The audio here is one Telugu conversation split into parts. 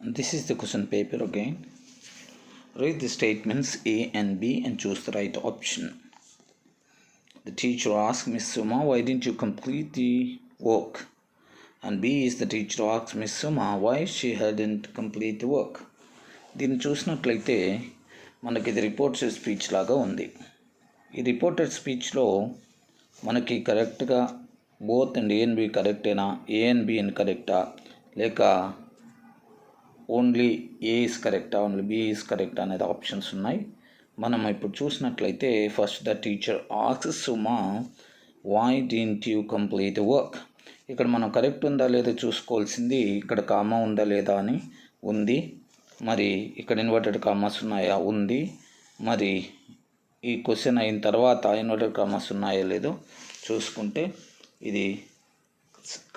This is the question paper again. Read the statements A and B and choose the right option. The teacher asks Miss Suma, Why didn't you complete the work? And B is the teacher asks Miss Suma why she hadn't complete the work. దీన్ని చూసినట్లయితే మనకి ఇది రిపోర్టెడ్ స్పీచ్ లాగా ఉంది ఈ రిపోర్టెడ్ స్పీచ్లో మనకి కరెక్ట్గా both and A and B కరెక్టేనా ఏఎన్బి ఇన్కరెక్టా లేక ఓన్లీ ఏ ఇస్ కరెక్టా ఓన్లీ బి ఇస్ కరెక్ట్ అనేది ఆప్షన్స్ ఉన్నాయి. మనం ఇప్పుడు చూసినట్లయితే first the teacher asks Suma why didn't you complete work ఇక్కడ మనం కరెక్ట్ ఉందా లేదా చూసుకోవాల్సింది ఇక్కడ కామా ఉందా లేదా అని ఉంది. మరి ఇక్కడ ఇన్వర్టెడ్ కామాస్ ఉన్నాయా? ఉంది. మరి ఈ క్వశ్చన్ అయిన తర్వాత ఇన్వర్టెడ్ కామాస్ ఉన్నాయో లేదో చూసుకుంటే ఇది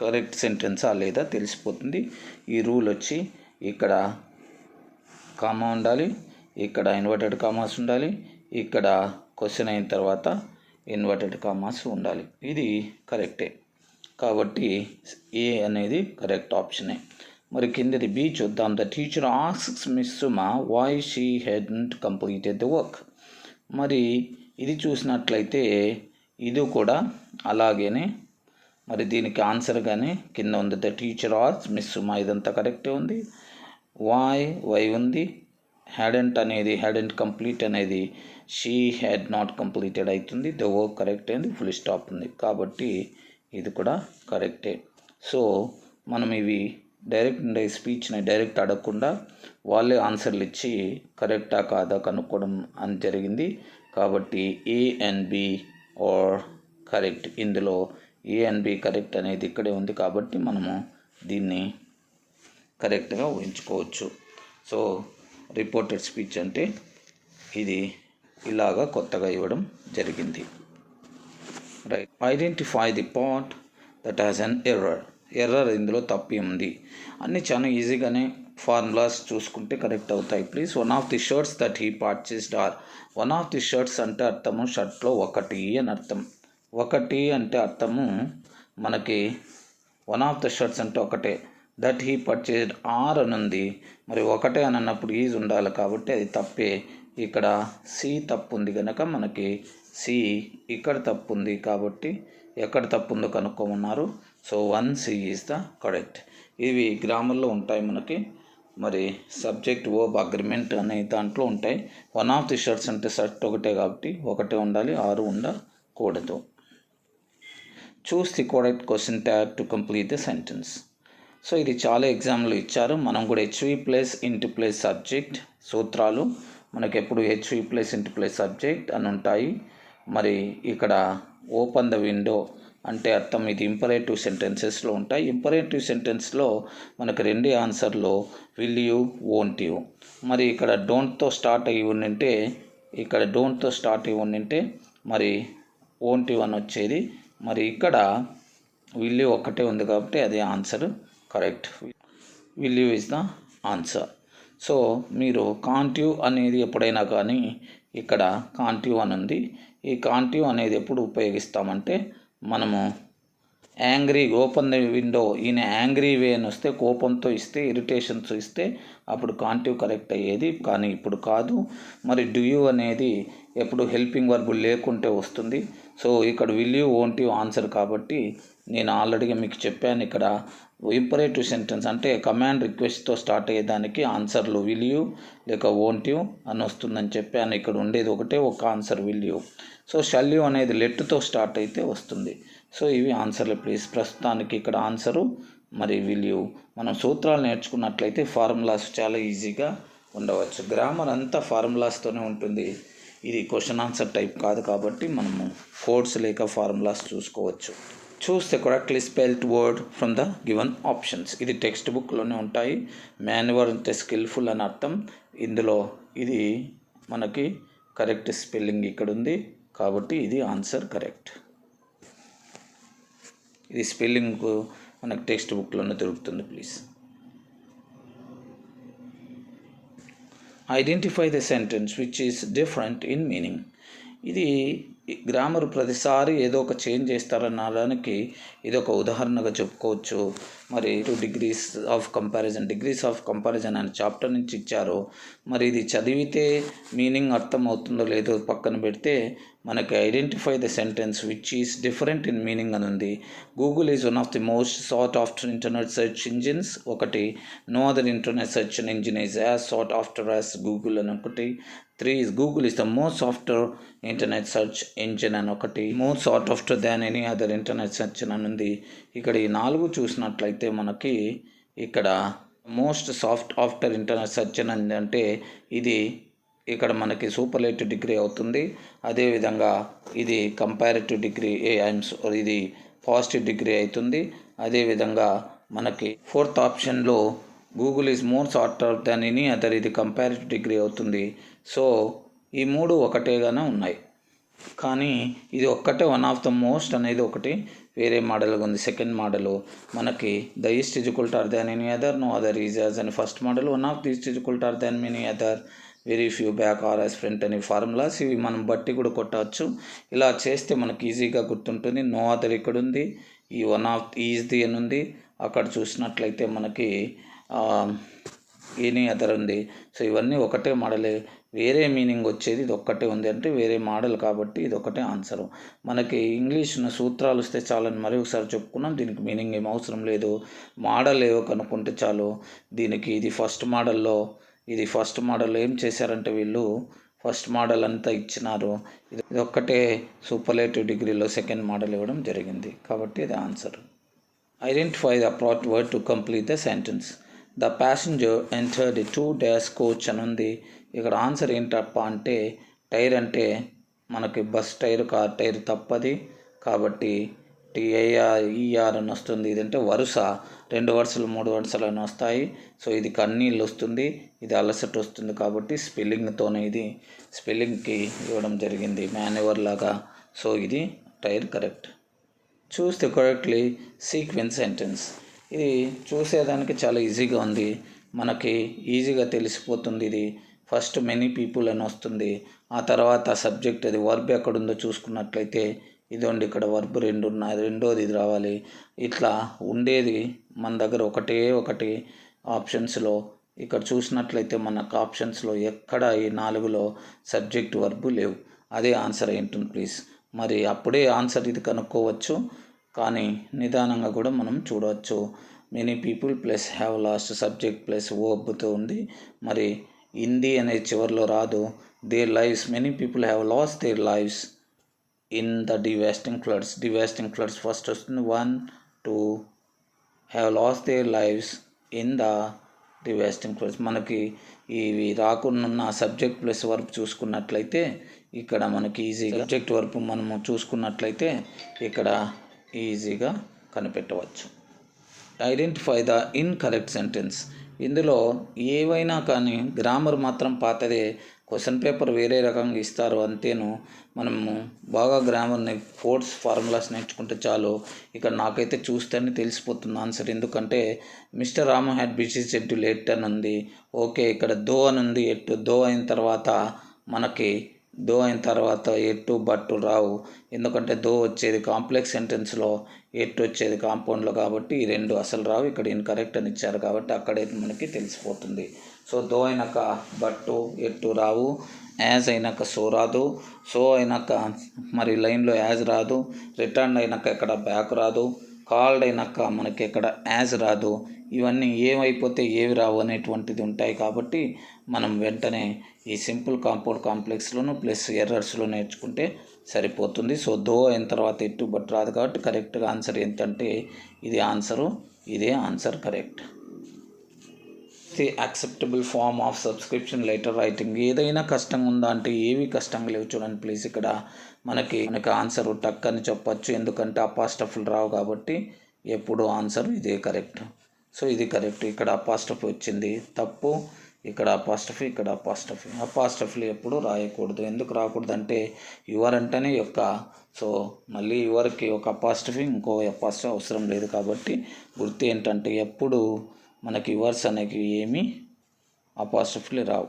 కరెక్ట్ సెంటెన్సా లేదా తెలిసిపోతుంది. ఈ రూల్ వచ్చి ఇక్కడ కామా ఉండాలి ఇక్కడ ఇన్వర్టెడ్ కామాస్ ఉండాలి ఇక్కడ క్వశ్చన్ అయిన తర్వాత ఇన్వర్టెడ్ కామాస్ ఉండాలి. ఇది కరెక్టే కాబట్టి ఏ అనేది కరెక్ట్ ఆప్షనే మరి కిందది బి చూద్దాం. The teacher asks miss Suma why she had completed the work మరి ఇది చూసినట్లయితే ఇది కూడా అలాగేనే. మరి దీనికి ఆన్సర్ కానీ కింద ఉంది. ద టీచర్ ఆర్స్ మిస్ సుమా ఇదంతా కరెక్టే ఉంది? వాయ్ వై ఉంది? హ్యాడెంట్ అనేది హ్యాడెంట్ కంప్లీట్ అనేది షీ హ్యాడ్ నాట్ కంప్లీటెడ్ అవుతుంది ద వర్క్ కరెక్ట్ అయింది. ఫుల్ స్టాప్ ఉంది. కాబట్టి ఇది కూడా కరెక్టే సో మనం ఇవి డైరెక్ట్ ఉండే స్పీచ్ని డైరెక్ట్ అడగకుండా వాళ్ళే ఆన్సర్లు ఇచ్చి కరెక్టా కాదా కనుక్కోవడం అని జరిగింది. కాబట్టి A and B are correct ఇందులో ఏ అండ్ బి కరెక్ట్ అనేది ఇక్కడే ఉంది కాబట్టి మనము దీన్ని కరెక్ట్గా ఊహించుకోవచ్చు. సో రిపోర్టెడ్ స్పీచ్ అంటే ఇది ఇలాగా కొత్తగా ఇవ్వడం జరిగింది. Right. Identify the part that has an error. Error ఇందులో తప్పి ఉంది. అన్నీ చాలా ఈజీగానే ఫార్ములాస్ చూసుకుంటే కరెక్ట్ అవుతాయి. Please one of the shirts that he purchased are one of the shirts అంటే అర్థము షర్ట్లో ఒకటి అని అర్థం. ఒకటి అంటే అర్థము మనకి వన్ ఆఫ్ ద షర్ట్స్ అంటే ఒకటే. దట్ హీ పర్చేజ్డ్ ఆర్ అని ఉంది మరి ఒకటే అని అన్నప్పుడు ఈజ్ ఉండాలి కాబట్టి అది తప్పే. ఇక్కడ సి తప్పు ఉంది కనుక మనకి సి ఇక్కడ తప్పు ఉంది కాబట్టి ఎక్కడ తప్పు ఉందో కనుక్కోమన్నారు. So one C is the correct ఇవి గ్రామర్లో ఉంటాయి మనకి. మరి సబ్జెక్ట్ ఓబ్ అగ్రిమెంట్ అనే దాంట్లో ఉంటాయి. వన్ ఆఫ్ ది షర్ట్స్ అంటే షర్ట్ ఒకటే కాబట్టి ఒకటే ఉండాలి ఆరు ఉండకూడదు. Choose the correct question tag to complete the sentence so ఇది చాలా ఎగ్జామ్లు ఇచ్చారు. మనం కూడా HV plus into plus subject సూత్రాలు. మనకి ఎప్పుడు HV plus into plus subject అని ఉంటాయి. మరి ఇక్కడ ఓపెన్ ద విండో అంటే అర్థం ఇది ఇంపరేటివ్ సెంటెన్సెస్లో ఉంటాయి. ఇంపరేటివ్ సెంటెన్స్లో మనకు రెండే ఆన్సర్లు విల్ యూ ఓంట్ యూ మరి ఇక్కడ డోంట్తో స్టార్ట్ అయ్యి ఉండింటే ఇక్కడ డోంట్తో స్టార్ట్ అయ్యి ఉండింటే మరి ఓంట్ యూ అని వచ్చేది. మరి ఇక్కడ విల్ యూ ఒక్కటే ఉంది కాబట్టి అది answer correct. Will you is the answer so మీరు కాంట్యూ అనేది ఎప్పుడైనా కానీ ఇక్కడ కాంట్యూ అని ఉంది. ఈ కాంట్యూ అనేది ఎప్పుడు ఉపయోగిస్తామంటే మనము యాంగ్రీ ఓపెన్ ద విండో ఈయన యాంగ్రీ వే అని వస్తే కోపంతో ఇస్తే ఇరిటేషన్స్ ఇస్తే అప్పుడు కాంటివ్ కరెక్ట్ అయ్యేది. కానీ ఇప్పుడు కాదు. మరి డ్యూ అనేది ఎప్పుడు హెల్పింగ్ వర్బ్ లేకుంటే వస్తుంది. సో ఇక్కడ will you won't you answer కాబట్టి నేను ఆల్రెడీగా మీకు చెప్పాను ఇక్కడ ఇంపరేటివ్ సెంటెన్స్ అంటే కమాండ్ రిక్వెస్ట్తో స్టార్ట్ అయ్యేదానికి ఆన్సర్లు విల్ యూ లేక ఓంట్ యూ అని వస్తుందని చెప్పాను. ఇక్కడ ఉండేది ఒకటే ఒక answer will you so shall you అనేది లెట్తో స్టార్ట్ అయితే వస్తుంది. సో ఇవి ఆన్సర్లు ప్లీజ్ ప్రస్తుతానికి ఇక్కడ ఆన్సరు మరి విల్ యూ మనం సూత్రాలు నేర్చుకున్నట్లయితే ఫార్ములాస్ చాలా ఈజీగా ఉండవచ్చు. గ్రామర్ అంతా ఫార్ములాస్తోనే ఉంటుంది. ఇది క్వశ్చన్ ఆన్సర్ టైప్ కాదు కాబట్టి మనము కోడ్స్ లేక ఫార్ములాస్ చూసుకోవచ్చు. Choose the correctly spelt word from the given options ఇది టెక్స్ట్ బుక్లోనే ఉంటాయి. మాన్యువర్ అంటే స్కిల్ఫుల్ అని అర్థం. ఇందులో ఇది మనకి కరెక్ట్ స్పెల్లింగ్ ఇక్కడ ఉంది. కాబట్టి ఇది ఆన్సర్ కరెక్ట్ ఇది స్పెల్లింగ్ మనకు టెక్స్ట్ బుక్లోనే దొరుకుతుంది please identify the sentence which is different in meaning ఇది గ్రామర్ ప్రతిసారి ఏదో ఒక చేంజ్ చేస్తారనడానికి ఇది ఒక ఉదాహరణగా చెప్పుకోవచ్చు. మరి two degrees of comparison degrees of comparison అనే చాప్టర్ నుంచి ఇచ్చారు. మరి ఇది చదివితే మీనింగ్ అర్థం అవుతుందో లేదో పక్కన పెడితే మనకి identify the sentence which is different in meaning అని ఉంది. Google is one of the most sought after internet search engines. ఒకటి no other internet search engine is as sought after as Google అని ఒకటి. Three is Google is the most software internet search engine అని ఒకటి more sought after than any other internet search అని ఉంది. ఇక్కడ ఈ నాలుగు చూసినట్లయితే మనకి ఇక్కడ most soft after internet search అని అంటే ఇది ఇక్కడ మనకి సూపర్లేటివ్ డిగ్రీ అవుతుంది. అదేవిధంగా ఇది కంపారిటివ్ డిగ్రీ ఏ ఐమ్స్ ఇది పాజిటివ్ డిగ్రీ అవుతుంది. అదేవిధంగా మనకి ఫోర్త్ ఆప్షన్లో Google is more sorter than any other ఇది కంపారిటివ్ డిగ్రీ అవుతుంది. సో ఈ మూడు ఒకటేగానే ఉన్నాయి. కానీ ఇది ఒక్కటే వన్ ఆఫ్ ద మోస్ట్ అనేది ఒకటి. వేరే మోడల్గా ఉంది. సెకండ్ మోడల్ మనకి the east is equal or than any other no other is as అని first model one of the east is equal or than many other very few back are as front అనే ఫార్ములాస్ ఇవి మనం బట్టి కూడా కొట్టవచ్చు. ఇలా చేస్తే మనకి ఈజీగా గుర్తుంటుంది. నో అదర్ ఇక్కడ ఉంది. ఈ వన్ ఆఫ్ ఈజ్ ది అని ఉంది. అక్కడ చూసినట్లయితే మనకి ఎనీ అదర్ ఉంది. సో ఇవన్నీ ఒకటే మోడలే వేరే మీనింగ్ వచ్చేది ఇది ఒక్కటే ఉంది అంటే వేరే మోడల్ కాబట్టి ఇది ఒకటే ఆన్సర్. మనకి ఇంగ్లీష్ సూత్రాలు వస్తే చాలని మరి ఒకసారి చెప్పుకున్నాం దీనికి మీనింగ్ ఏం అవసరం లేదు. మోడల్ ఏవో కనుక్కుంటే చాలు. దీనికి ఇది ఫస్ట్ మోడల్లో ఇది ఫస్ట్ మోడల్ ఏం చేశారంటే వీళ్ళు ఫస్ట్ మోడల్ అంతా ఇచ్చినారు. ఇది ఇది ఒక్కటే సూపర్లేటివ్ డిగ్రీలో సెకండ్ మోడల్ ఇవ్వడం జరిగింది కాబట్టి ఇది answer. Identify the prat word to complete the sentence. The passenger enter the two dash coach అని ఉంది. ఇక్కడ ఆన్సర్ ఏంటప్ప అంటే టైర్ అంటే మనకి బస్ టైర్ కార్ టైర్ తప్పది. కాబట్టి టిఐఆర్ ఈఆర్ అని వస్తుంది. ఇదంటే వరుస. రెండు వరుసలు మూడు వరుసలు అని వస్తాయి. సో ఇది కన్నీళ్ళు వస్తుంది. ఇది అలసట వస్తుంది కాబట్టి స్పెల్లింగ్తోనే ఇది. స్పెల్లింగ్కి ఇవ్వడం జరిగింది. మాన్యువర్ లాగా. సో ఇది tyre correct. Choose correctly sequence sentence. ఇది చూసేదానికి చాలా ఈజీగా ఉంది. మనకి ఈజీగా తెలిసిపోతుంది ఇది. ఫస్ట్ మెనీ పీపుల్ అని వస్తుంది. ఆ తర్వాత సబ్జెక్ట్ అది వర్బ్ ఎక్కడుందో చూసుకున్నట్లయితే ఇదిగోండి ఇక్కడ వర్బ్ రెండు ఉన్నాయి. రెండోది ఇది రావాలి. ఇట్లా ఉండేది మన దగ్గర ఒకటే ఒకటి ఆప్షన్స్లో. ఇక్కడ చూసినట్లయితే మనకు ఆప్షన్స్లో ఎక్కడ ఈ నాలుగులో సబ్జెక్ట్ వర్బు లేవు. అదే ఆన్సర్ ఏంటుంది ప్లీజ్. మరి అప్పుడే ఆన్సర్ ఇది కనుక్కోవచ్చు. కానీ నిదానంగా కూడా మనం చూడవచ్చు. Many people plus have lost subject plus వర్బ్తో ఉంది. మరి హిందీ అనే చివరిలో రాదు. Their lifes many people have lost their lifes in the devastating floods devastating floods first వస్తుంది one two have lost their lifes in the devastating floods మనకి ఇవి రాకుండా సబ్జెక్ట్ ప్లస్ వర్క్ చూసుకున్నట్లయితే ఇక్కడ మనకి ఈజీగా సబ్జెక్ట్ వర్క్ మనము చూసుకున్నట్లయితే ఇక్కడ ఈజీగా కనిపెట్టవచ్చు. ఐడెంటిఫై ద ఇన్కరెక్ట్ సెంటెన్స్ ఇందులో ఏవైనా కానీ గ్రామర్ మాత్రం పాతదే. క్వశ్చన్ పేపర్ వేరే రకంగా ఇస్తారు. అంతేను. మనము బాగా గ్రామర్ని ఫోర్స్ ఫార్ములాస్ నేర్చుకుంటే చాలు. ఇక్కడ నాకైతే చూస్తేనే తెలిసిపోతుంది ఆన్సర్. ఎందుకంటే mister Rama had busy at late అని ఉంది. ఓకే ఇక్కడ దో అని ఉంది. ఎట్టు దో అయిన తర్వాత మనకి దో అయిన తర్వాత ఎట్టు బట్టు రావు. ఎందుకంటే దో వచ్చేది కాంప్లెక్స్ సెంటెన్స్లో ఎట్టు వచ్చేది కాంపౌండ్లో కాబట్టి ఈ రెండు అసలు రావు. ఇక్కడ ఇన్కరెక్ట్ అని ఇచ్చారు కాబట్టి అక్కడే మనకి తెలిసిపోతుంది. సో దో అయినాక బట్టు ఎట్టు రావు. యాజ్ అయినాక సో రాదు. సో అయినాక మరి లైన్లో యాజ్ రాదు. రిటర్న్ అయినాక ఇక్కడ బ్యాక్ రాదు. కాల్డ్ అయినాక మనకి ఇక్కడ యాజ్ రాదు. ఇవన్నీ ఏమైపోతే ఏవి రావు అనేటువంటిది ఉంటాయి కాబట్టి మనం వెంటనే ఈ సింపుల్ కాంపౌండ్ కాంప్లెక్స్లోను ప్లస్ ఎర్రర్స్లో నేర్చుకుంటే సరిపోతుంది. సో దో అయిన తర్వాత ఎట్టు బట్ రాదు కాబట్టి కరెక్ట్గా ఆన్సర్ ఏంటంటే ఇది ఆన్సరు ఇదే answer correct. The acceptable form of subscription letter writing ఏదైనా కష్టంగా ఉందా అంటే ఏవి కష్టంగా లేవు చూడండి ప్లీజ్ ఇక్కడ మనకి మనకి ఆన్సర్ టక్ అని చెప్పొచ్చు. ఎందుకంటే అపాస్టఫ్లు రావు కాబట్టి ఎప్పుడు ఆన్సర్ ఇదే కరెక్ట్ సో ఇది కరెక్ట్ ఇక్కడ అపాస్టఫ్ వచ్చింది. తప్పు. ఇక్కడ అపాస్టఫీ ఇక్కడ అపాస్టఫీ అపాస్టఫ్లు ఎప్పుడు రాయకూడదు. ఎందుకు రాకూడదు అంటే యువర్ అంటేనే యొక్క. సో మళ్ళీ యువర్కి ఒక అపాస్టఫీ ఇంకో అపాస్టఫీ అవసరం లేదు కాబట్టి గుర్తు ఏంటంటే ఎప్పుడు మనకి వర్స్ అనేవి ఏమీ అపాస్టఫీలు రావు.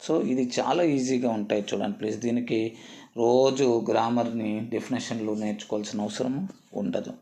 సో ఇది చాలా ఈజీగా ఉంటాయి చూడండి ప్లీజ్. దీనికి రోజు గ్రామర్ని డెఫినేషన్లు నేర్చుకోవాల్సిన అవసరం ఉండదు.